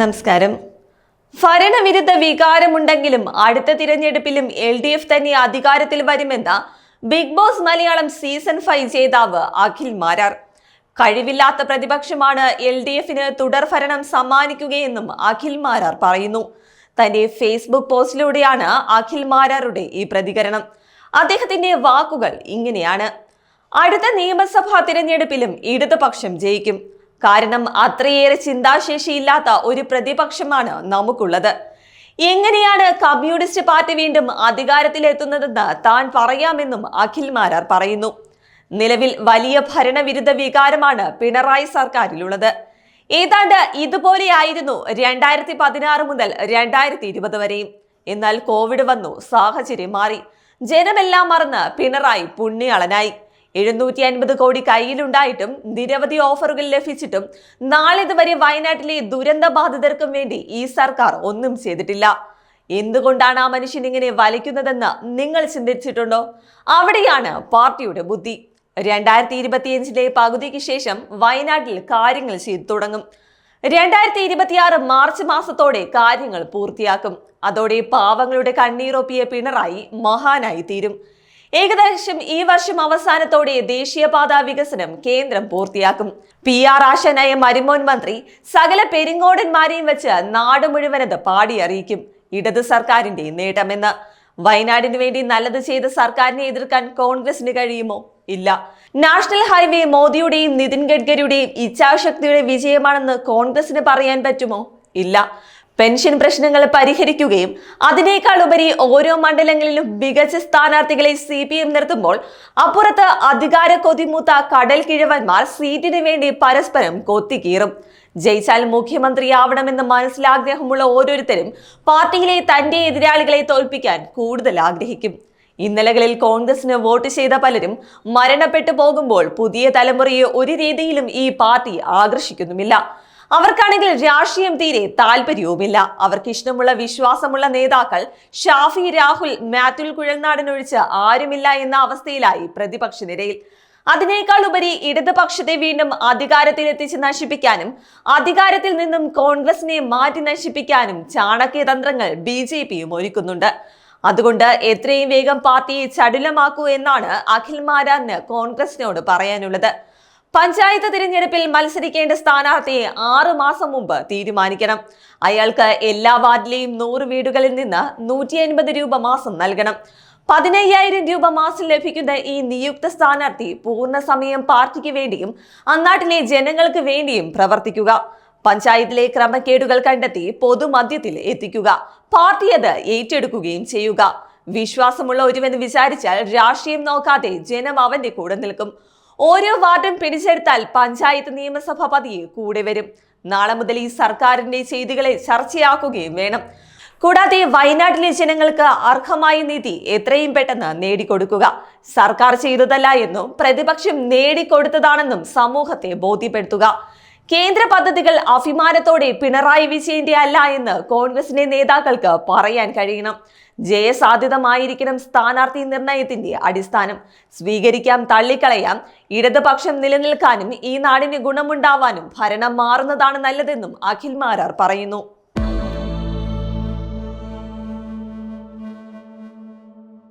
നമസ്കാരം. ഭരണവിരുദ്ധ വികാരമുണ്ടെങ്കിലും അടുത്ത തിരഞ്ഞെടുപ്പിലും എൽ ഡി എഫ് തന്നെ അധികാരത്തിൽ വരുമെന്ന Bigg Boss Malayalam season five ജേതാവ് അഖിൽ മാരാർ. കഴിവില്ലാത്ത പ്രതിപക്ഷമാണ് എൽ ഡി എഫിന് തുടർ ഭരണം സമ്മാനിക്കുകയെന്നും അഖിൽ മാരാർ പറയുന്നു. തന്റെ ഫേസ്ബുക്ക് പോസ്റ്റിലൂടെയാണ് അഖിൽ മാരാറുടെ ഈ പ്രതികരണം. അദ്ദേഹത്തിന്റെ വാക്കുകൾ ഇങ്ങനെയാണ്. അടുത്ത നിയമസഭാ തിരഞ്ഞെടുപ്പിലും ഇടതുപക്ഷം ജയിക്കും. കാരണം അത്രയേറെ ചിന്താശേഷിയില്ലാത്ത ഒരു പ്രതിപക്ഷമാണ് നമുക്കുള്ളത്. എങ്ങനെയാണ് കമ്മ്യൂണിസ്റ്റ് പാർട്ടി വീണ്ടും അധികാരത്തിലെത്തുന്നതെന്ന് താൻ പറയാമെന്നും അഖിൽ മാരാർ പറയുന്നു. നിലവിൽ വലിയ ഭരണവിരുദ്ധ വികാരമാണ് പിണറായി സർക്കാരിലുള്ളത്. ഏതാണ്ട് ഇതുപോലെയായിരുന്നു രണ്ടായിരത്തി പതിനാറ് മുതൽ രണ്ടായിരത്തി ഇരുപത് വരെയും. എന്നാൽ കോവിഡ് വന്നു സാഹചര്യം മാറി. ജനമെല്ലാം മറന്ന് പിണറായി പുണ്യാളനായി. എഴുന്നൂറ്റി അൻപത് കോടി കയ്യിലുണ്ടായിട്ടും നിരവധി ഓഫറുകൾ ലഭിച്ചിട്ടും നാളിതുവരെ വയനാട്ടിലെ ദുരന്ത ബാധിതർക്കും വേണ്ടി ഈ സർക്കാർ ഒന്നും ചെയ്തിട്ടില്ല. എന്തുകൊണ്ടാണ് ആ മനുഷ്യൻ ഇങ്ങനെ വലിക്കുന്നതെന്ന് നിങ്ങൾ ചിന്തിച്ചിട്ടുണ്ടോ? അവിടെയാണ് പാർട്ടിയുടെ ബുദ്ധി. രണ്ടായിരത്തി ഇരുപത്തിയഞ്ചിലെ പകുതിക്ക് ശേഷം വയനാട്ടിൽ കാര്യങ്ങൾ ചെയ്തു തുടങ്ങും. രണ്ടായിരത്തി ഇരുപത്തിയാറ് മാർച്ച് മാസത്തോടെ കാര്യങ്ങൾ പൂർത്തിയാക്കും. അതോടെ പാവങ്ങളുടെ കണ്ണീരൊപ്പിയ പിണറായി മഹാനായി തീരും ഏകദേശം ഈ വർഷം അവസാനത്തോടെ ദേശീയപാത വികസനം കേന്ദ്രം പൂർത്തിയാക്കും. പി ആർ ആശനായ മരിമോൻ മന്ത്രി സകല പെരിങ്ങോടന്മാരെയും വെച്ച് നാട് മുഴുവനത് പാടി അറിയിക്കും. ഇടത് സർക്കാരിന്റെ നേട്ടമെന്ന്. വയനാടിന് വേണ്ടി നല്ലത് ചെയ്ത സർക്കാരിനെ എതിർക്കാൻ കോൺഗ്രസിന് കഴിയുമോ? ഇല്ല. നാഷണൽ ഹൈവേ മോദിയുടെയും നിതിൻ ഗഡ്കരിയുടെയും ഇച്ഛാശക്തിയുടെ വിജയമാണെന്ന് കോൺഗ്രസിന് പറയാൻ പറ്റുമോ? ഇല്ല. പെൻഷൻ പ്രശ്നങ്ങൾ പരിഹരിക്കുകയും അതിനേക്കാൾ ഉപരി ഓരോ മണ്ഡലങ്ങളിലും മികച്ച സ്ഥാനാർത്ഥികളെ സി പി എം നിർത്തുമ്പോൾ അപ്പുറത്ത് അധികാര കൊതിമൂത്ത കടൽ കിഴവന്മാർ സീറ്റിന് വേണ്ടി പരസ്പരം കൊത്തിക്കീറും. ജയിച്ചാൽ മുഖ്യമന്ത്രിയാവണമെന്ന് മനസ്സിലാഗ്രഹമുള്ള ഓരോരുത്തരും പാർട്ടിയിലെ തന്റെ എതിരാളികളെ തോൽപ്പിക്കാൻ കൂടുതൽ ആഗ്രഹിക്കും. ഇന്നലകളിൽ കോൺഗ്രസിന് വോട്ട് ചെയ്ത പലരും മരണപ്പെട്ടു പോകുമ്പോൾ പുതിയ തലമുറയെ ഒരു രീതിയിലും ഈ പാർട്ടി ആകർഷിക്കുന്നുമില്ല. അവർക്കാണെങ്കിൽ രാഷ്ട്രീയം തീരെ താല്പര്യവുമില്ല. അവർക്ക് ഇഷ്ടമുള്ള വിശ്വാസമുള്ള നേതാക്കൾ ഷാഫി രാഹുൽ മാത്യുൽ കുഴൽനാടനൊഴിച്ച് ആരുമില്ല എന്ന അവസ്ഥയിലായി പ്രതിപക്ഷ നിരയിൽ. അതിനേക്കാൾ ഉപരി ഇടതുപക്ഷത്തെ വീണ്ടും അധികാരത്തിലെത്തിച്ച് നശിപ്പിക്കാനും അധികാരത്തിൽ നിന്നും കോൺഗ്രസിനെ മാറ്റി നശിപ്പിക്കാനും ചാണക്യതന്ത്രങ്ങൾ ബി ജെ പിയും ഒരുക്കുന്നുണ്ട്. അതുകൊണ്ട് എത്രയും വേഗം പാർട്ടിയെ ചടുലമാക്കൂ എന്നാണ് അഖിൽ മാരാന് കോൺഗ്രസിനോട് പറയാനുള്ളത്. പഞ്ചായത്ത് തിരഞ്ഞെടുപ്പിൽ മത്സരിക്കേണ്ട സ്ഥാനാർത്ഥിയെ ആറു മാസം മുമ്പ് തീരുമാനിക്കണം. അയാൾക്ക് എല്ലാ വാർഡിലെയും നൂറ് വീടുകളിൽ നിന്ന് നൂറ്റി അൻപത് രൂപ മാസം നൽകണം. പതിനയ്യായിരം രൂപ മാസം ലഭിക്കുന്ന ഈ നിയുക്ത സ്ഥാനാർത്ഥി പൂർണ സമയം പാർട്ടിക്ക് വേണ്ടിയും അന്നാട്ടിലെ ജനങ്ങൾക്ക് വേണ്ടിയും പ്രവർത്തിക്കുക. പഞ്ചായത്തിലെ ക്രമക്കേടുകൾ കണ്ടെത്തി പൊതുമധ്യത്തിൽ എത്തിക്കുക. പാർട്ടി അത് ഏറ്റെടുക്കുകയും ചെയ്യുക. വിശ്വാസമുള്ള ഒരുവെന്ന് വിചാരിച്ചാൽ രാഷ്ട്രീയം നോക്കാതെ ജനം അവന്റെ കൂടെ നിൽക്കും. ഓരോ വാർഡും പിടിച്ചെടുത്താൽ പഞ്ചായത്ത് നിയമസഭ പതിയെ കൂടെ വരും. നാളെ മുതൽ ഈ സർക്കാരിന്റെ ചെയ്തികളെ ചർച്ചയാക്കുകയും വേണം. കൂടാതെ വയനാട്ടിലെ ജനങ്ങൾക്ക് അർഹമായ നീതി എത്രയും പെട്ടെന്ന് നേടിക്കൊടുക്കുക. സർക്കാർ ചെയ്തതല്ല എന്നും പ്രതിപക്ഷം നേടിക്കൊടുത്തതാണെന്നും സമൂഹത്തെ ബോധ്യപ്പെടുത്തുക. കേന്ദ്ര പദ്ധതികൾ അഭിമാനത്തോടെ പിണറായി വിജയന്റെ അല്ല എന്ന് കോൺഗ്രസിന്റെ നേതാക്കൾക്ക് പറയാൻ കഴിയണം. ജയസാധ്യതമായിരിക്കണം സ്ഥാനാർത്ഥി നിർണയത്തിന്റെ അടിസ്ഥാനം. സ്വീകരിക്കാം തള്ളിക്കളയാം ഇടതുപക്ഷം നിലനിൽക്കാനും ഈ നാടിന് ഗുണമുണ്ടാവാനും ഭരണം മാറുന്നതാണ് നല്ലതെന്നും അഖിൽ മാരാർ പറയുന്നു.